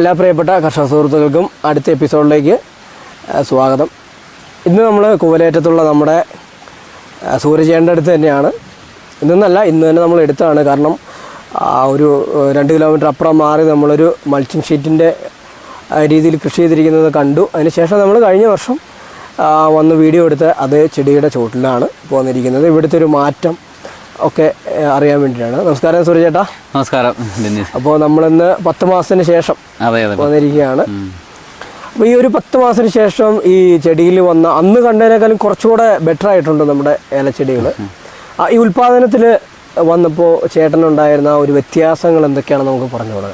എല്ലാ പ്രിയപ്പെട്ട കർഷക സുഹൃത്തുക്കൾക്കും അടുത്ത എപ്പിസോഡിലേക്ക് സ്വാഗതം. ഇന്ന് നമ്മൾ കുവലേറ്റത്തുള്ള നമ്മുടെ സൂര്യചേന്റെ അടുത്ത് തന്നെയാണ്. ഇന്നല്ല ഇന്ന് തന്നെ നമ്മൾ എടുത്താണ്. കാരണം ഒരു രണ്ട് കിലോമീറ്റർ അപ്പുറം മാറി നമ്മളൊരു മൾച്ചിങ് ഷീറ്റിന്റെ രീതിയിൽ കൃഷി ചെയ്തിരിക്കുന്നത് കണ്ടു. അതിനുശേഷം നമ്മൾ കഴിഞ്ഞ വർഷം വന്ന് വീഡിയോ എടുത്ത് അതേ ചെടിയുടെ ചോട്ടിലാണ് പോന്നിരിക്കുന്നത് ഇവിടുത്തെ ഒരു മാറ്റം ഒക്കെ അറിയാൻ വേണ്ടിയിട്ടാണ്. നമസ്കാരം സൂര്യചേട്ടാ നമസ്കാരം ഡെന്നിസ് അപ്പോൾ നമ്മളിന്ന് പത്ത് മാസത്തിന് ശേഷം വന്നിരിക്കുകയാണ്. അപ്പോൾ ഈ ഒരു പത്ത് മാസത്തിന് ശേഷം ഈ ചെടിയിൽ വന്ന അന്ന് കണ്ടതിനേക്കാളും കുറച്ചുകൂടെ ബെറ്റർ ആയിട്ടുണ്ട് നമ്മുടെ ഏലച്ചെടികൾ ഈ ഉൽപ്പാദനത്തിൽ വന്നപ്പോൾ ചേട്ടനുണ്ടായിരുന്ന ഒരു വ്യത്യാസങ്ങൾ എന്തൊക്കെയാണ് നമുക്ക് പറഞ്ഞു ആ,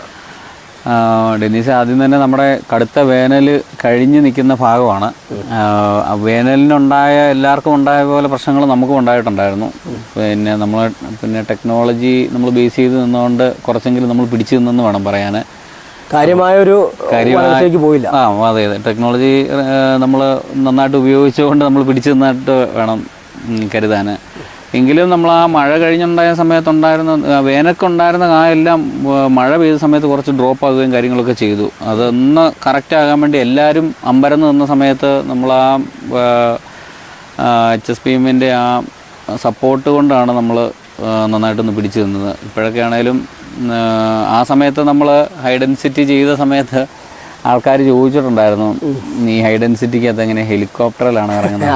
ഡെന്നീസ് ആദ്യം തന്നെ നമ്മുടെ കടുത്ത വേനൽ കഴിഞ്ഞ് നിൽക്കുന്ന ഭാഗമാണ്. വേനലിനുണ്ടായ എല്ലാവർക്കും ഉണ്ടായ പോലെ പ്രശ്നങ്ങൾ നമുക്കും ഉണ്ടായിട്ടുണ്ടായിരുന്നു. പിന്നെ നമ്മൾ പിന്നെ ടെക്നോളജി നമ്മൾ ബേസ് ചെയ്ത് നിന്നുകൊണ്ട് കുറച്ചെങ്കിലും നമ്മൾ പിടിച്ചു നിന്നെന്ന് വേണം പറയാൻ കാര്യമായ ഒരു വളർച്ചയ്ക്ക് പോയില്ല. ആ അതെ അതെ. ടെക്നോളജി നമ്മൾ നന്നായിട്ട് ഉപയോഗിച്ചുകൊണ്ട് നമ്മൾ പിടിച്ചു നിന്നായിട്ട് വേണം കരുതാൻ എങ്കിലും നമ്മൾ ആ മഴ കഴിഞ്ഞുണ്ടായ സമയത്തുണ്ടായിരുന്ന ആ, വേനൽക്കുണ്ടായിരുന്ന ആ എല്ലാം മഴ പെയ്ത സമയത്ത് കുറച്ച് ഡ്രോപ്പ് ആകുകയും കാര്യങ്ങളൊക്കെ ചെയ്തു. അതൊന്ന് കറക്റ്റ് ആകാൻ വേണ്ടി എല്ലാവരും അമ്പരന്ന് നിന്ന സമയത്ത് നമ്മൾ ആ എച്ച് എസ് പി എമ്മിന്റെ ആ സപ്പോർട്ട് കൊണ്ടാണ് നമ്മൾ നന്നായിട്ടൊന്ന് പിടിച്ചു നിന്നത്. ഇപ്പോഴൊക്കെ ആണേലും ആ സമയത്ത് നമ്മൾ ഹൈഡൻസിറ്റി ചെയ്ത സമയത്ത് ആൾക്കാർ ചോദിച്ചിട്ടുണ്ടായിരുന്നു നീ ഹൈ ഡെൻസിറ്റിക്കകത്ത് എങ്ങനെ ഹെലികോപ്റ്ററിലാണ് ഇറങ്ങുന്നത്?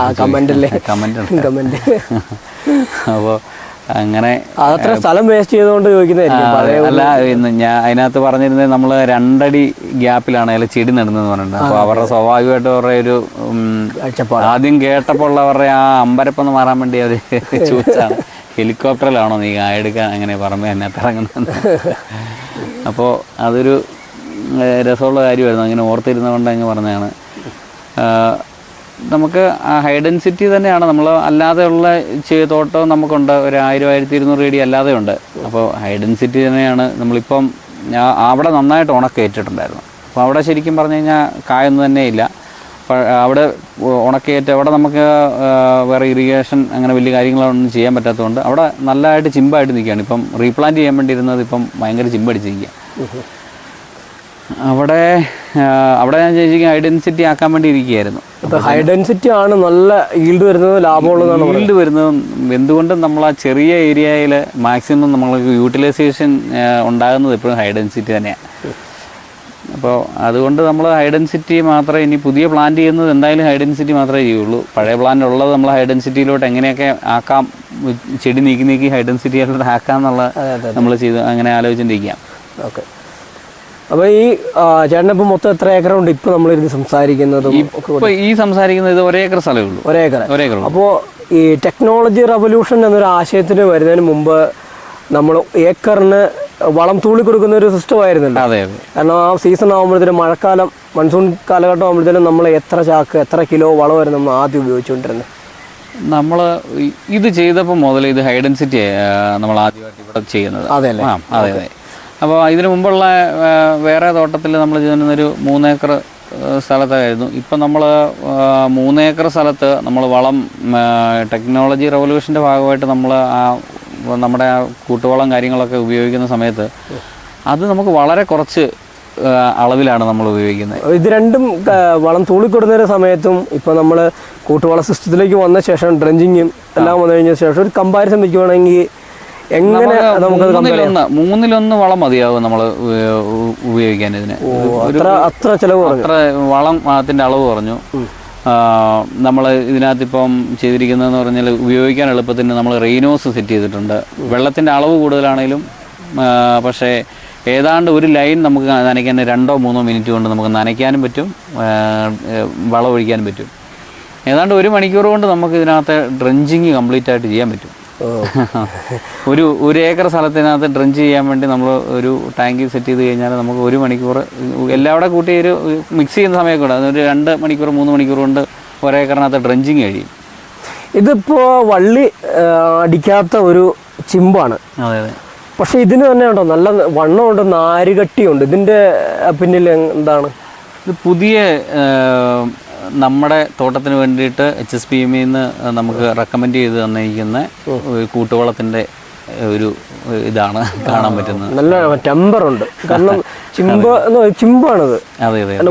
അപ്പോൾ അങ്ങനെ സ്ഥലം വേസ്റ്റ് ചെയ്തുകൊണ്ട് അല്ല ഞാൻ അതിനകത്ത് പറഞ്ഞിരുന്നത് നമ്മൾ രണ്ടടി ഗ്യാപ്പിലാണ് അതിൽ ചെടി നടുന്നതെന്ന് പറഞ്ഞിട്ടുണ്ട്. അപ്പോൾ അവരുടെ സ്വാഭാവികമായിട്ട് അവരുടെ ഒരു ആദ്യം കേട്ടപ്പോൾ അവരുടെ ആ അമ്പരപ്പെന്ന് മാറാൻ വേണ്ടി അവർ ചോദിച്ചാണ് ഹെലികോപ്റ്ററിലാണോ നീ എടുക്കാൻ അങ്ങനെ പറമ്പ് അതിനകത്ത് ഇറങ്ങുന്നത് അപ്പോൾ അതൊരു രസമുള്ള കാര്യമായിരുന്നു. അങ്ങനെ ഓർത്തിരുന്നതുകൊണ്ട് അങ്ങ് പറഞ്ഞതാണ്. നമുക്ക് ഹൈ ഡെൻസിറ്റി തന്നെയാണ്. നമ്മൾ അല്ലാതെയുള്ള തോട്ടം നമുക്കുണ്ട്. ഒരു ആയിരം ആയിരത്തി ഇരുന്നൂറ് അടി അല്ലാതെ ഉണ്ട്. അപ്പോൾ ഹൈ ഡെൻസിറ്റി തന്നെയാണ്. നമ്മളിപ്പം അവിടെ നന്നായിട്ട് ഉണക്കേറ്റിട്ടുണ്ടായിരുന്നു അപ്പോൾ അവിടെ ശരിക്കും പറഞ്ഞു കഴിഞ്ഞാൽ കായൊന്നും തന്നെ ഇല്ല. അവിടെ ഉണക്കേറ്റ് അവിടെ നമുക്ക് വേറെ ഇറിഗേഷൻ അങ്ങനെ വലിയ കാര്യങ്ങളൊന്നും ചെയ്യാൻ പറ്റാത്തതുകൊണ്ട് അവിടെ നല്ലതായിട്ട് ചിമ്പായിട്ട് നിൽക്കുകയാണ്. ഇപ്പം റീപ്ലാന്റ് ചെയ്യാൻ വേണ്ടിയിരുന്നത് ഇപ്പം ഭയങ്കര ചിമ്പടിച്ച് നിൽക്കുക അവിടെ അവിടെ ഞാൻ ചേച്ചിക്ക് ഐഡൻസിറ്റി ആക്കാൻ വേണ്ടി ഇരിക്കുകയായിരുന്നു. ഹൈഡൻസിറ്റി ഹൈ ഡെൻസിറ്റി ആണ് നല്ല ഈൽഡ് വരുന്നത് ലാഭമുള്ളതാണ് ഈൽഡ് വരുന്നതും എന്തുകൊണ്ടും നമ്മൾ ആ ചെറിയ ഏരിയയിൽ മാക്സിമം നമ്മൾക്ക് യൂട്ടിലൈസേഷൻ ഉണ്ടാകുന്നത് എപ്പോഴും ഹൈ ഡെൻസിറ്റി തന്നെയാണ് അപ്പോൾ അതുകൊണ്ട് നമ്മൾ ഹൈ ഡെൻസിറ്റി മാത്രമേ ഇനി പുതിയ പ്ലാന്റ് ചെയ്യുന്നത് എന്തായാലും ഹൈ ഡെൻസിറ്റി മാത്രമേ ചെയ്യുള്ളൂ. പഴയ പ്ലാന്റ് ഉള്ളത് നമ്മൾ ഹൈ ഡെൻസിറ്റിയിലോട്ട് എങ്ങനെയൊക്കെ ആക്കാം ചെടി നീക്കി നീക്കി ഹൈ ഡെൻസിറ്റിയിലോട്ട് ആക്കാം എന്നുള്ള നമ്മൾ ചെയ്ത് അങ്ങനെ ആലോചിച്ചിരിക്കാം ഓക്കെ. അപ്പോൾ ഈ ആ, ചേട്ടനിപ്പോൾ മൊത്തം എത്ര ഏക്കർ ഉണ്ട് ഇപ്പൊ നമ്മളിരുന്ന് സംസാരിക്കുന്നത് ഈ സംസാരിക്കുന്നത് ഒരേ ഏക്കർ സ്ഥലമേ ഉള്ളൂ. ഒരേ ഏക്കർ ഒരേ ഏക്കർ അപ്പോൾ ഈ ടെക്നോളജി റവല്യൂഷൻ എന്നൊരു ആശയത്തിന് വരുന്നതിന് മുമ്പ് നമ്മൾ ഏക്കറിന് വളം തൂളി കൊടുക്കുന്ന ഒരു സിസ്റ്റം ആയിരുന്നു അതെ അതെ. കാരണം ആ സീസൺ ആകുമ്പോഴത്തേനും മഴക്കാലം മൺസൂൺ കാലഘട്ടം ആകുമ്പോഴത്തേനും നമ്മൾ എത്ര ചാക്ക് എത്ര കിലോ വളമായിരുന്നു നമ്മൾ ആദ്യം ഉപയോഗിച്ചുകൊണ്ടിരുന്നത്. നമ്മൾ ഇത് ചെയ്തപ്പോൾ മുതൽ ഇത് ഹൈഡൻസിറ്റി നമ്മൾ ആദ്യമായിട്ട് ഇവിടെ ചെയ്യുന്നത്. അതെ അല്ലേ? അതെ അതെ. അപ്പോൾ ഇതിനു മുമ്പുള്ള വേറെ തോട്ടത്തിൽ നമ്മൾ ചെയ്യുന്നൊരു മൂന്നേക്കർ സ്ഥലത്തായിരുന്നു. ഇപ്പം നമ്മൾ മൂന്നേക്കർ സ്ഥലത്ത് നമ്മൾ വളം ടെക്നോളജി റവല്യൂഷന്റെ ഭാഗമായിട്ട് നമ്മൾ ആ നമ്മുടെ ആ കൂട്ടുവളം കാര്യങ്ങളൊക്കെ ഉപയോഗിക്കുന്ന സമയത്ത് അത് നമുക്ക് വളരെ കുറച്ച് അളവിലാണ് നമ്മൾ ഉപയോഗിക്കുന്നത്. ഇത് രണ്ടും വളം തൂളിക്കൊടുന്ന സമയത്തും ഇപ്പോൾ നമ്മൾ കൂട്ടുവള സിസ്റ്റത്തിലേക്ക് വന്ന ശേഷം ഡ്രഞ്ചിങ്ങും എല്ലാം വന്നു കഴിഞ്ഞ ശേഷം ഒരു കമ്പാരിസൺ വെക്കുവാണെങ്കിൽ എങ്ങനെ മൂന്നിലൊന്ന് മൂന്നിലൊന്ന് വളം മതിയാവും നമ്മൾ ഉപയോഗിക്കാൻ ഇതിന്. അത്ര അത്ര ചിലവ് അത്ര വളം അതിന്റെ അളവ് കുറഞ്ഞു. നമ്മൾ ഇതിനകത്തിപ്പം ചെയ്തിരിക്കുന്നതെന്ന് പറഞ്ഞാൽ ഉപയോഗിക്കാൻ എളുപ്പത്തിന് നമ്മൾ റെയിനോസ് സെറ്റ് ചെയ്തിട്ടുണ്ട്. വെള്ളത്തിന്റെ അളവ് കൂടുതലാണെങ്കിലും പക്ഷേ ഏതാണ്ട് ഒരു ലൈൻ നമുക്ക് നനയ്ക്കാൻ രണ്ടോ മൂന്നോ മിനിറ്റ് കൊണ്ട് നമുക്ക് നനയ്ക്കാനും പറ്റും വളമൊഴിക്കാനും പറ്റും. ഏതാണ്ട് ഒരു മണിക്കൂർ കൊണ്ട് നമുക്ക് ഇതിനകത്ത് ഡ്രഞ്ചിങ് കംപ്ലീറ്റ് ആയിട്ട് ചെയ്യാൻ പറ്റും. ഒരു ഒരു ഏക്കർ സ്ഥലത്തിനകത്ത് ഡ്രഞ്ച് ചെയ്യാൻ വേണ്ടി നമ്മൾ ഒരു ടാങ്ക് സെറ്റ് ചെയ്ത് കഴിഞ്ഞാൽ നമുക്ക് ഒരു മണിക്കൂർ എല്ലാം കൂടെ കൂട്ടി ഒരു മിക്സ് ചെയ്യുന്ന സമയം കൂടെ അതൊരു രണ്ട് മണിക്കൂർ മൂന്ന് മണിക്കൂർ കൊണ്ട് ഒരേക്കറിനകത്ത് ഡ്രഞ്ചിങ് കഴിയും. ഇതിപ്പോൾ വള്ളി അടിക്കാത്ത ഒരു ചിമ്പാണ്. അതെ അതെ. പക്ഷെ ഇതിന് തന്നെ ഉണ്ടോ? നല്ല വണ്ണമുണ്ട് നാരുകട്ടിയുണ്ട്. ഇതിന്റെ ആ, പിന്നിൽ എന്താണ്? ഇത് പുതിയ നമ്മുടെ തോട്ടത്തിന് വേണ്ടിയിട്ട് എച്ച് എസ് പി എമ്മിൽ നിന്ന് നമുക്ക് റെക്കമെൻഡ് ചെയ്ത് തന്നിരിക്കുന്ന ഒരു കൂട്ടുവളത്തിന്റെ ഒരു ഇതാണ് കാണാൻ പറ്റുന്നത്. നല്ല ടെമ്പർ ഉണ്ട് കാരണം ചിമ്പ് ചിമ്പാണത്.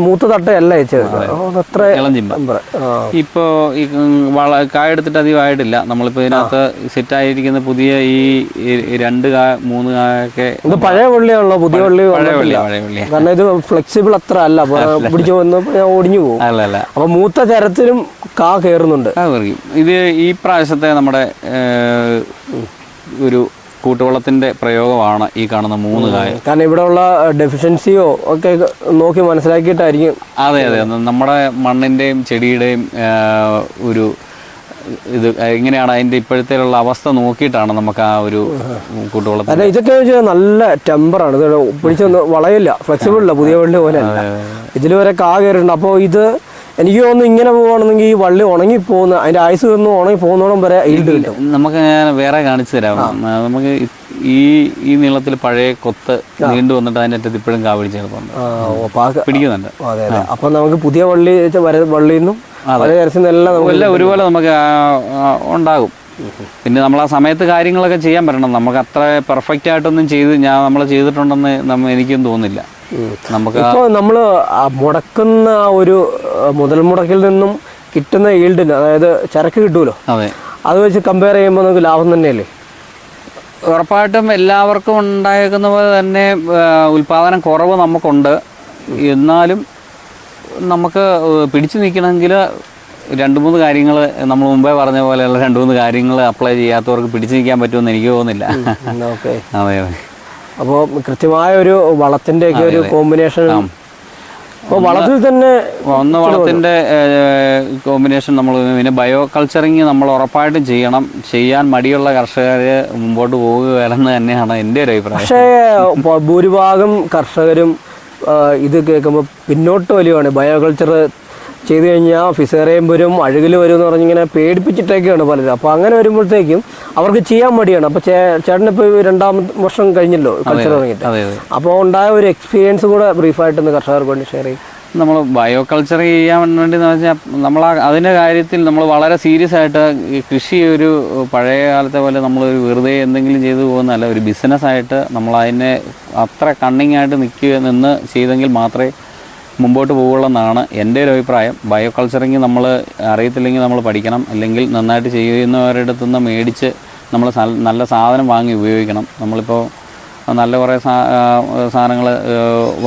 മൂത്ത തട്ടയല്ല അത്ര ഇളം ചിമ്പ. ആ. ഇപ്പോൾ ഈ ഉം, വള കായ എടുത്തിട്ട് അധികമായിട്ടില്ല നമ്മളിപ്പോ ഇതിനകത്ത് സെറ്റ് ആയിരിക്കുന്ന പുതിയ ഈ രണ്ട് കാ മൂന്ന് കായൊക്കെ ഇത് പഴയ വള്ളിയാണല്ലോ പുതിയ വള്ളി കാരണം ഇത് ഫ്ലെക്സിബിൾ അത്ര അല്ല. പിടിച്ചു വന്ന് ഞാൻ ഒടിഞ്ഞു പോകും. അല്ല അല്ല. അപ്പൊ മൂത്ത ചരത്തിലും കാ കയറുന്നുണ്ട് ഇത് ഈ പ്രാവശ്യത്തെ നമ്മുടെ ഒരു കൂട്ടുവളത്തിന്റെ പ്രയോഗമാണ് ഈ കാണുന്ന മൂന്ന് കായ കാരണം ഇവിടെ ഉള്ള ഡെഫിഷ്യൻസിയോ ഒക്കെ നോക്കി മനസ്സിലാക്കിയിട്ടായിരിക്കും. അതെ അതെ. നമ്മുടെ മണ്ണിന്റെയും ചെടിയുടെയും ഒരു ഇത് എങ്ങനെയാണ് അതിന്റെ ഇപ്പോഴത്തെ ഉള്ള അവസ്ഥ നോക്കിയിട്ടാണ് നമുക്ക് ആ ഒരു കൂട്ടുവളത്തിൽ കാരണം ഇതൊക്കെ വെച്ചാൽ നല്ല ടെമ്പറാണ്. ഇത് പിടിച്ചൊന്നും വളയില്ല. ഫ്ലെക്സിബിൾ അല്ല പുതിയ വെള്ളി പോലെ ഇതിൽ വരെ കാ കയറിയിട്ടുണ്ട് അപ്പോൾ ഇത് എനിക്ക് തോന്നുന്നു ഇങ്ങനെ പോവാണെന്നെങ്കിൽ ഈ വള്ളി ഉണങ്ങി പോകുന്ന അതിന്റെ ആയുസ് നിന്ന് ഉണങ്ങി പോകുന്നോളം വരെ ഈൽഡ് കിട്ടും. നമുക്ക് ഞാൻ വേറെ കാണിച്ചു തരാം. നമുക്ക് ഈ ഈ നീളത്തിൽ പഴയ കൊത്ത് നീണ്ടു വന്നിട്ട് അതിന്റെ അറ്റത്ത് ഇപ്പോഴും കാവടിച്ച് കിടപ്പുണ്ട് പിടിക്കുന്നുണ്ട്. അതെ അതെ. അപ്പൊ നമുക്ക് പുതിയ വള്ളി വള്ളിയിൽ നിന്നും എല്ലാം ഒരുപോലെ നമുക്ക് ഉണ്ടാകും. പിന്നെ നമ്മൾ ആ സമയത്ത് കാര്യങ്ങളൊക്കെ ചെയ്യാൻ പറ്റണം. നമുക്ക് അത്ര പെർഫെക്റ്റ് ആയിട്ടൊന്നും ചെയ്ത് ഞാൻ നമ്മൾ ചെയ്തിട്ടുണ്ടെന്ന് നമ്മ എനിക്കും തോന്നുന്നില്ല. നമുക്ക് ഇപ്പോൾ നമ്മൾ മുടക്കുന്ന ആ ഒരു മുതൽ മുടക്കിൽ നിന്നും കിട്ടുന്ന ഈൽഡിന് അതായത് ചരക്ക് കിട്ടുമല്ലോ അതെ. അത് വെച്ച് കമ്പയർ ചെയ്യുമ്പോൾ നമുക്ക് ലാഭം തന്നെയല്ലേ? ഉറപ്പായിട്ടും എല്ലാവർക്കും ഉണ്ടായേക്കുന്ന പോലെ തന്നെ ഉൽപാദനം കുറവ് നമുക്കുണ്ട്. എന്നാലും നമുക്ക് പിടിച്ചു നിൽക്കണമെങ്കിൽ രണ്ട് മൂന്ന് കാര്യങ്ങൾ നമ്മൾ മുമ്പേ പറഞ്ഞ പോലെയുള്ള രണ്ട് മൂന്ന് കാര്യങ്ങൾ അപ്ലൈ ചെയ്യാത്തവർക്ക് പിടിച്ചു നിൽക്കാൻ പറ്റുമെന്ന് എനിക്ക് തോന്നുന്നില്ല. ഓക്കെ. അതെ അതെ. അപ്പോൾ കൃത്യമായ ഒരു വളത്തിന്റെ ഒക്കെ ഒരു കോമ്പിനേഷൻ അപ്പോൾ വളത്തിൽ തന്നെ ഒന്ന് വളത്തിന്റെ കോമ്പിനേഷൻ നമ്മൾ പിന്നെ ബയോ കൾച്ചറിങ് നമ്മൾ ഉറപ്പായിട്ടും ചെയ്യണം. ചെയ്യാൻ മടിയുള്ള കർഷകർ മുമ്പോട്ട് പോകുകയെന്ന് തന്നെയാണ് എന്റെ ഒരു അഭിപ്രായം. പക്ഷേ ഭൂരിഭാഗം കർഷകരും ഇത് കേൾക്കുമ്പോൾ പിന്നോട്ട് വലിയാണ് ബയോകൾച്ചർ ചെയ്തു കഴിഞ്ഞാൽ ഫിസേറിയം വരും അഴുകിൽ വരും എന്ന് പറഞ്ഞിങ്ങനെ പേടിപ്പിച്ചിട്ടൊക്കെയാണ് പലരും. അപ്പോൾ അങ്ങനെ വരുമ്പോഴത്തേക്കും അവർക്ക് ചെയ്യാൻ മടിയാണ്. അപ്പോൾ ചേ ചേട്ടനിപ്പോൾ രണ്ടാം വർഷം കഴിഞ്ഞല്ലോ കൾച്ചർ തുടങ്ങിയിട്ട്. അപ്പോൾ ഉണ്ടായ ഒരു എക്സ്പീരിയൻസ് കൂടെ ബ്രീഫായിട്ടൊന്ന് കർഷകർക്ക് വേണ്ടി ഷെയർ ചെയ്യും. നമ്മൾ ബയോ കൾച്ചർ ചെയ്യാൻ വേണ്ടി എന്ന് വെച്ചാൽ നമ്മൾ അതിന്റെ കാര്യത്തിൽ നമ്മൾ വളരെ സീരിയസ് ആയിട്ട് ഈ കൃഷി ഒരു പഴയ കാലത്തെ പോലെ നമ്മൾ ഒരു വെറുതെ എന്തെങ്കിലും ചെയ്തു പോകുന്നതല്ല ഒരു ബിസിനസ്സായിട്ട് നമ്മൾ അതിനെ അത്ര കണ്ണിങ് ആയിട്ട് നിൽക്കുക നിന്ന് ചെയ്തെങ്കിൽ മാത്രമേ മുമ്പോട്ട് പോകുള്ളെന്നാണ് എന്റെ ഒരു അഭിപ്രായം. ബയോ കൾച്ചറിങ് നമ്മൾ അറിയത്തില്ലെങ്കിൽ നമ്മൾ പഠിക്കണം. അല്ലെങ്കിൽ നന്നായിട്ട് ചെയ്യുന്നവരുടെ അടുത്ത് നിന്ന് മേടിച്ച് നമ്മൾ നല്ല സാധനം വാങ്ങി ഉപയോഗിക്കണം. നമ്മളിപ്പോൾ നല്ല കുറേ സാധനങ്ങൾ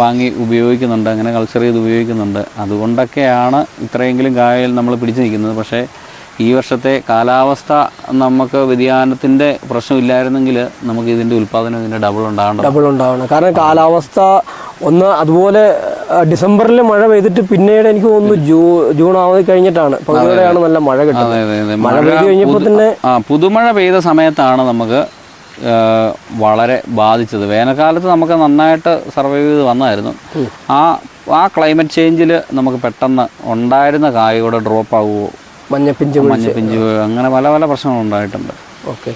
വാങ്ങി ഉപയോഗിക്കുന്നുണ്ട്. അങ്ങനെ കൾച്ചർ ചെയ്ത് ഉപയോഗിക്കുന്നുണ്ട്. അതുകൊണ്ടൊക്കെയാണ് ഇത്രയെങ്കിലും കായൽ നമ്മൾ പിടിച്ചു നിൽക്കുന്നത്. പക്ഷേ ഈ വർഷത്തെ കാലാവസ്ഥ നമുക്ക് വ്യതിയാനത്തിന്റെ പ്രശ്നമില്ലായിരുന്നെങ്കിൽ നമുക്ക് ഇതിന്റെ ഉൽപ്പാദനം ഇതിന്റെ ഡബിൾ ഉണ്ടാവണം ഡബിൾ ഉണ്ടാവണം കാരണം കാലാവസ്ഥ ഒന്ന് അതുപോലെ ഡിസംബറിൽ മഴ പെയ്തിട്ട് പിന്നീട് എനിക്ക് തോന്നുന്നു ജൂ ജൂൺ ആവി കഴിഞ്ഞിട്ടാണ്. പകുതിയോടെയാണ് നല്ല മഴ കിട്ടുന്നത്. മഴ പെയ്ത് കഴിഞ്ഞപ്പോൾ തന്നെ പുതുമഴ പെയ്ത സമയത്താണ് നമുക്ക് വളരെ ബാധിച്ചത്. വേനൽക്കാലത്ത് നമുക്ക് നന്നായിട്ട് സർവൈവ് ചെയ്ത് വന്നായിരുന്നു. ആ ആ ക്ലൈമറ്റ് ചേഞ്ചിൽ നമുക്ക് പെട്ടെന്ന് ഉണ്ടായിരുന്ന കായയുടെ ഡ്രോപ്പ് ആകുമോ മഞ്ഞപ്പിഞ്ച് മഞ്ഞപ്പിഞ്ച് അങ്ങനെ പല പല പ്രശ്നങ്ങൾ ഉണ്ടായിട്ടുണ്ട്. ഓക്കെ.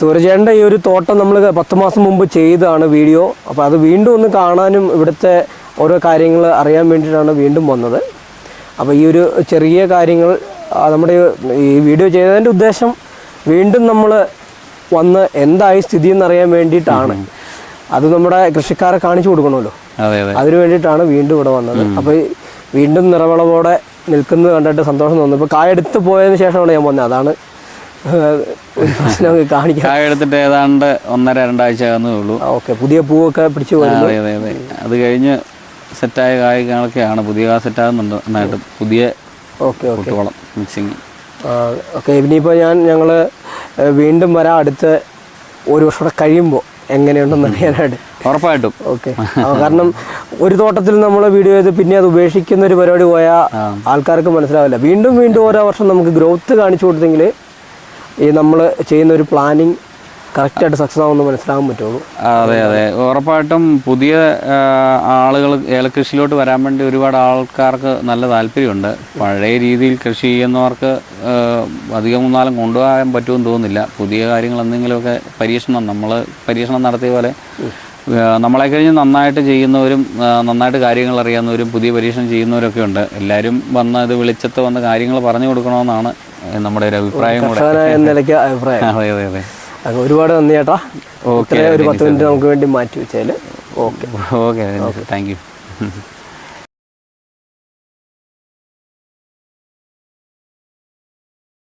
സൂര്യചേട്ടന്റെ ഈ ഒരു തോട്ടം നമ്മൾ പത്ത് മാസം മുമ്പ് ചെയ്തതാണ് വീഡിയോ. അപ്പോൾ അത് വീണ്ടും ഒന്ന് കാണാനും ഇവിടുത്തെ ഓരോ കാര്യങ്ങൾ അറിയാൻ വേണ്ടിയിട്ടാണ് വീണ്ടും വന്നത്. അപ്പോൾ ഈ ഒരു ചെറിയ കാര്യങ്ങൾ നമ്മുടെ ഈ വീഡിയോ ചെയ്തതിന്റെ ഉദ്ദേശം വീണ്ടും നമ്മൾ വന്ന് എന്തായി സ്ഥിതി എന്നറിയാൻ വേണ്ടിയിട്ടാണ്. അത് നമ്മുടെ കൃഷിക്കാരെ കാണിച്ചു കൊടുക്കണമല്ലോ. അതെ അതെ. അതിനു വേണ്ടിയിട്ടാണ് വീണ്ടും ഇവിടെ വന്നത്. അപ്പോൾ വീണ്ടും നിറവളവോടെ നിൽക്കുന്നത് കണ്ടിട്ട് സന്തോഷം തോന്നുന്നു. ഇപ്പോൾ കായെടുത്ത് പോയതിന് ശേഷമാണ് ഞാൻ വന്നത്. അതാണ് ഒരു എടുത്തിട്ട് ഏതാണ്ട് ഒന്നര രണ്ടാഴ്ച ആകുന്നേ ഉള്ളൂ. ഓക്കെ. പുതിയ പൂവൊക്കെ പിടിച്ചു അതെ അതെ അതെ. അത് കഴിഞ്ഞ് സെറ്റായ കായകളൊക്കെയാണ്. പുതിയ സെറ്റ് സെറ്റാകുന്നുണ്ട് നന്നായിട്ട്. പുതിയ ഓക്കെ കൂട്ടുവളം മിക്സിങ് ഓക്കെ. ഇനിയിപ്പോൾ ഞാൻ ഞങ്ങൾ വീണ്ടും വരാം. അടുത്ത ഒരു വർഷം കൂടെ കഴിയുമ്പോൾ എങ്ങനെയുണ്ടെന്ന് അറിയാനായിട്ട്. ഉറപ്പായിട്ടും. ഓക്കെ. കാരണം ഒരു തോട്ടത്തിൽ നമ്മൾ വീഡിയോ ചെയ്ത് പിന്നെ അത് ഉപേക്ഷിക്കുന്ന ഒരു പരിപാടി പോയാൽ ആൾക്കാർക്ക് മനസ്സിലാവില്ല. വീണ്ടും വീണ്ടും ഓരോ വർഷം നമുക്ക് ഗ്രോത്ത് കാണിച്ചു കൊടുത്തെങ്കിൽ ഈ നമ്മൾ ചെയ്യുന്ന ഒരു പ്ലാനിങ് കറക്റ്റായിട്ട് സക്സസ് ആവുമെന്ന് മനസ്സിലാകാൻ പറ്റുള്ളൂ. അതെ അതെ. ഉറപ്പായിട്ടും പുതിയ ആളുകൾ ഏലകൃഷിയിലോട്ട് വരാൻ വേണ്ടി ഒരുപാട് ആൾക്കാർക്ക് നല്ല താല്പര്യമുണ്ട്. പഴയ രീതിയിൽ കൃഷി ചെയ്യുന്നവർക്ക് അധികം മൂന്നാലും കൊണ്ടുപോകാൻ പറ്റുമെന്ന് തോന്നുന്നില്ല. പുതിയ കാര്യങ്ങൾ എന്തെങ്കിലുമൊക്കെ പരീക്ഷണം നമ്മൾ പരീക്ഷണം നടത്തിയ പോലെ നമ്മളെ കഴിഞ്ഞ് നന്നായിട്ട് ചെയ്യുന്നവരും നന്നായിട്ട് കാര്യങ്ങൾ അറിയാവുന്നവരും പുതിയ പരീക്ഷണം ചെയ്യുന്നവരൊക്കെ ഉണ്ട്. എല്ലാവരും വന്ന് ഇത് വെളിച്ചത്ത് വന്ന് കാര്യങ്ങൾ പറഞ്ഞു കൊടുക്കണമെന്നാണ് നമ്മുടെ ഒരു അഭിപ്രായം കൂടെ എന്ന നിലയ്ക്ക് അഭിപ്രായം. അതെ അതെ അതെ. ഒരുപാട് നന്ദി ചേട്ടാ. ഓക്കെ ഒരു പത്ത് മിനിറ്റ് നമുക്ക് വേണ്ടി മാറ്റി വെച്ചാൽ ഓക്കെ. Thank you.